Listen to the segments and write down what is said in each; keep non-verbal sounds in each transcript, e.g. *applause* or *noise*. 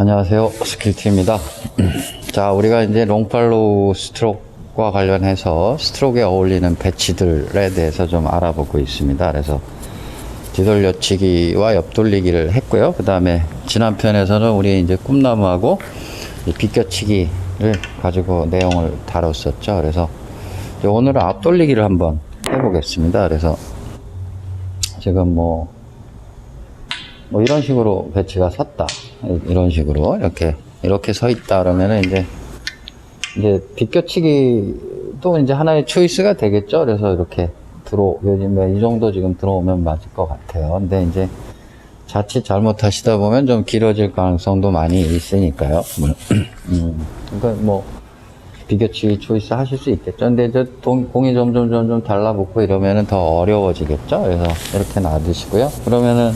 안녕하세요. 스킬티입니다. *clears throat* 자, 우리가 이제 롱팔로우 스트로크와 관련해서 스트로크에 어울리는 배치들에 대해서 좀 알아보고 있습니다. 그래서 뒤돌려치기와 옆돌리기를 했고요. 그 다음에 지난 편에서는 우리 이제 꿈나무하고 이 비껴치기를 가지고 내용을 다뤘었죠. 그래서 오늘은 앞돌리기를 한번 해보겠습니다. 그래서 지금 뭐, 뭐 이런 식으로 배치가 섰다. 이런 식으로 이렇게 이렇게 서 있다 그러면은 이제 이제 비껴치기도 이제 하나의 초이스가 되겠죠. 그래서 이렇게 들어 요즘에 이 정도 지금 들어오면 맞을 것 같아요. 근데 이제 자칫 잘못하시다 보면 좀 길어질 가능성도 많이 있으니까요. 음, 그러니까 뭐 비교치 초이스 하실 수 있겠죠. 근데 이제 동- 공이 점점 점점 달라붙고 이러면은 더 어려워지겠죠. 그래서 이렇게 놔두시고요. 그러면은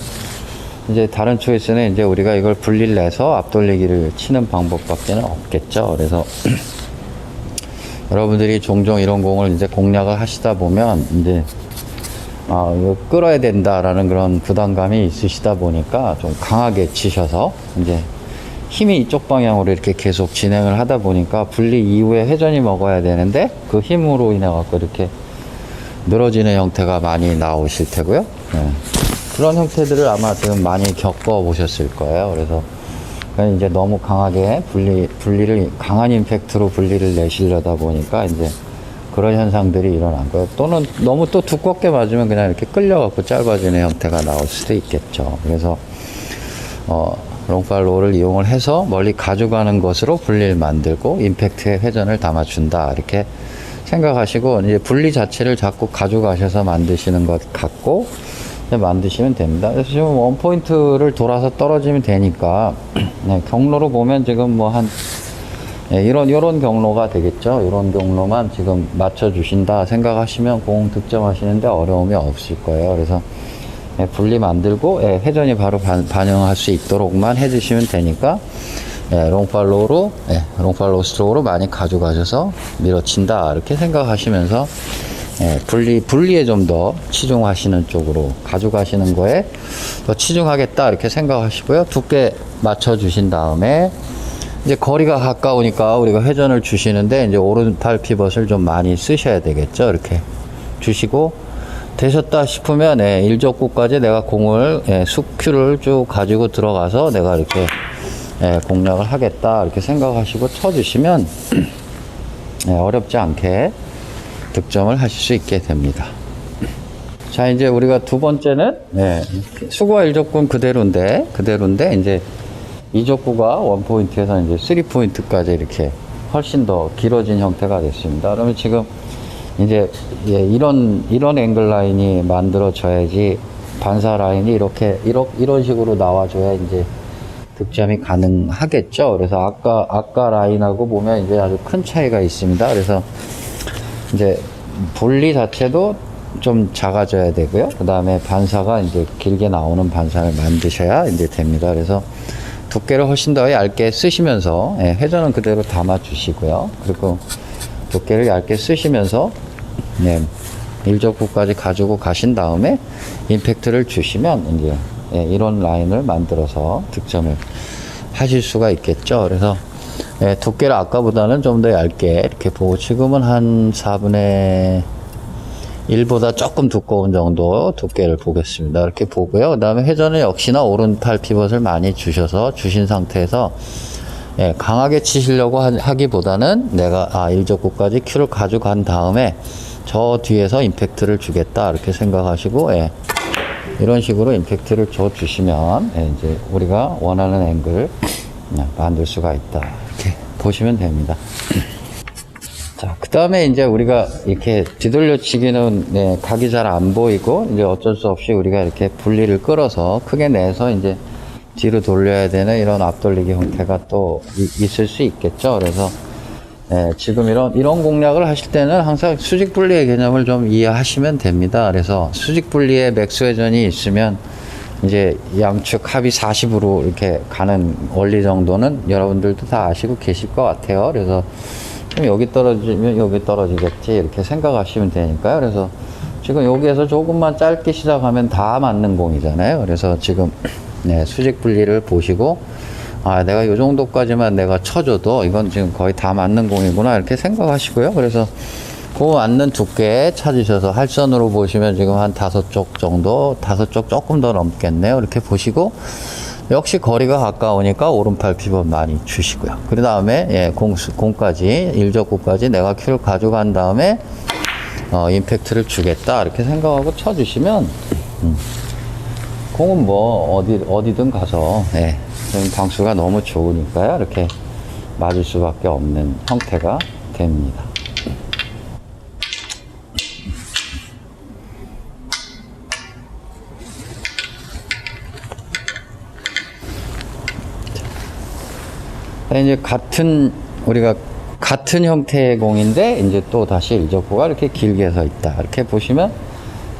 이제 다른 초이스는 이제 우리가 이걸 분리를 내서 앞돌리기를 치는 방법밖에는 없겠죠. 그래서 *clears throat* 여러분들이 종종 이런 공을 이제 공략을 하시다 보면 이제 아, 이거 끌어야 된다라는 그런 부담감이 있으시다 보니까 좀 강하게 치셔서 이제 힘이 이쪽 방향으로 이렇게 계속 진행을 하다 보니까 분리 이후에 회전이 먹어야 되는데 그 힘으로 인해 갖고 이렇게 늘어지는 형태가 많이 나오실 테고요. 네. 그런 형태들을 아마 지금 많이 겪어 보셨을 거예요. 그래서 이제 너무 강하게 분리, 분리를, 강한 임팩트로 분리를 내시려다 보니까 이제 그런 현상들이 일어난 거예요. 또는 너무 또 두껍게 맞으면 그냥 이렇게 끌려갖고 짧아지는 형태가 나올 수도 있겠죠. 그래서, 어, 롱팔로우를 이용을 해서 멀리 가져가는 것으로 분리를 만들고 임팩트의 회전을 담아준다. 이렇게 생각하시고 이제 분리 자체를 자꾸 가져가셔서 만드시는 것 같고 만드시면 됩니다. 그래서 지금 원 포인트를 돌아서 떨어지면 되니까 *clears throat* 네, 경로로 보면 지금 뭐한 예, 이런 이런 경로가 되겠죠. 이런 경로만 지금 맞춰 주신다 생각하시면 공 득점하시는데 어려움이 없을 거예요. 그래서 예, 분리 만들고 예, 회전이 바로 반, 반영할 수 있도록만 해주시면 되니까 예, 롱팔로우로 예, 롱팔로우 스트로크로 많이 가져가셔서 밀어친다 이렇게 생각하시면서 예, 분리 분리에 좀 더 치중하시는 쪽으로 가져가시는 거에 더 치중하겠다 이렇게 생각하시고요. 두께 맞춰 주신 다음에 이제 거리가 가까우니까 우리가 회전을 주시는데 이제 오른팔 피벗을 좀 많이 쓰셔야 되겠죠. 이렇게 주시고 되셨다 싶으면 예, 일족구까지 내가 공을 예, 숙큐를 쭉 가지고 들어가서 내가 이렇게 예, 공략을 하겠다 이렇게 생각하시고 쳐주시면 *clears throat* 예, 어렵지 않게 득점을 하실 수 있게 됩니다. 자 이제 우리가 두 번째는 예, 수구와 일족군 그대로인데 그대로인데 이제 이족구가 원 포인트에서 이제 쓰리 포인트까지 이렇게 훨씬 더 길어진 형태가 됐습니다. 그러면 지금 이제 예, 이런 이런 앵글 라인이 만들어져야지 반사 라인이 이렇게 이런 이런 식으로 나와줘야 이제 득점이 가능하겠죠. 그래서 아까 아까 라인하고 보면 이제 아주 큰 차이가 있습니다. 그래서 이제 분리 자체도 좀 작아져야 되고요. 그 다음에 반사가 이제 길게 나오는 반사를 만드셔야 이제 됩니다. 그래서 두께를 훨씬 더 얇게 쓰시면서 예, 회전은 그대로 담아 주시고요. 그리고 두께를 얇게 쓰시면서 예, 일적구까지 가지고 가신 다음에 임팩트를 주시면 이제 예, 이런 라인을 만들어서 득점을 하실 수가 있겠죠. 그래서 예, 두께를 아까보다는 좀 더 얇게 이렇게 보고 지금은 한 4분의 1보다 조금 두꺼운 정도 두께를 보겠습니다. 이렇게 보고요. 그 다음에 회전은 역시나 오른팔 피벗을 많이 주셔서 주신 상태에서 예, 강하게 치시려고 하- 하기보다는 내가 아, 일적구까지 큐를 가져간 다음에 저 뒤에서 임팩트를 주겠다 이렇게 생각하시고 예, 이런 식으로 임팩트를 줘 주시면 예, 이제 우리가 원하는 앵글 예, 만들 수가 있다 이렇게 보시면 됩니다. 자, 그 다음에 이제 우리가 이렇게 뒤돌려치기는 네, 각이 잘 안 보이고 이제 어쩔 수 없이 우리가 이렇게 분리를 끌어서 크게 내서 이제 뒤로 돌려야 되는 이런 앞돌리기 형태가 또 이- 있을 수 있겠죠. 그래서 예, 지금 이런 이런 공략을 하실 때는 항상 수직 분리의 개념을 좀 이해하시면 됩니다. 그래서 수직 분리에 맥스 회전이 있으면 이제 양측 합이 40으로 이렇게 가는 원리 정도는 여러분들도 다 아시고 계실 것 같아요. 그래서 여기 떨어지면 여기 떨어지겠지 이렇게 생각하시면 되니까요. 그래서 지금 여기에서 조금만 짧게 시작하면 다 맞는 공이잖아요. 그래서 지금 네, 수직 분리를 보시고 아, 내가 요 정도까지만 내가 쳐줘도 이건 지금 거의 다 맞는 공이구나 이렇게 생각하시고요. 그래서 그 맞는 두께 찾으셔서 할선으로 보시면 지금 한 다섯 쪽 정도, 다섯 쪽 조금 더 넘겠네요. 이렇게 보시고 역시 거리가 가까우니까 오른팔 피벗 많이 주시고요. 그 다음에 예, 공, 공까지, 일적구까지 내가 큐를 가져간 다음에 어, 임팩트를 주겠다 이렇게 생각하고 쳐주시면 음, 공은 뭐 어디 어디든 가서 예, 방수가 너무 좋으니까요 이렇게 맞을 수밖에 없는 형태가 됩니다. 이제 같은 우리가 같은 형태의 공인데 이제 또 다시 일적구가 이렇게 길게 서 있다. 이렇게 보시면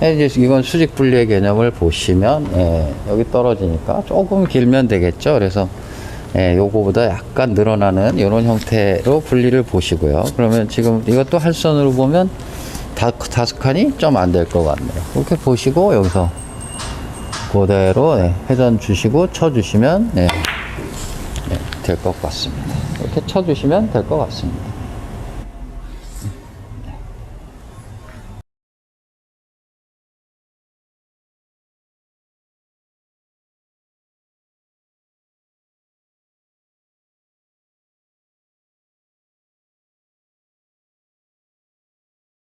예, 이제 이건 수직 분리의 개념을 보시면 예, 여기 떨어지니까 조금 길면 되겠죠. 그래서 예, 요거보다 약간 늘어나는 이런 형태로 분리를 보시고요. 그러면 지금 이것도 할선으로 보면 다, 다섯 칸이 좀 안 될 것 같네요. 이렇게 보시고 여기서 그대로 예, 회전 주시고 쳐주시면 예, 될 것 같습니다. 이렇게 쳐주시면 될 것 같습니다.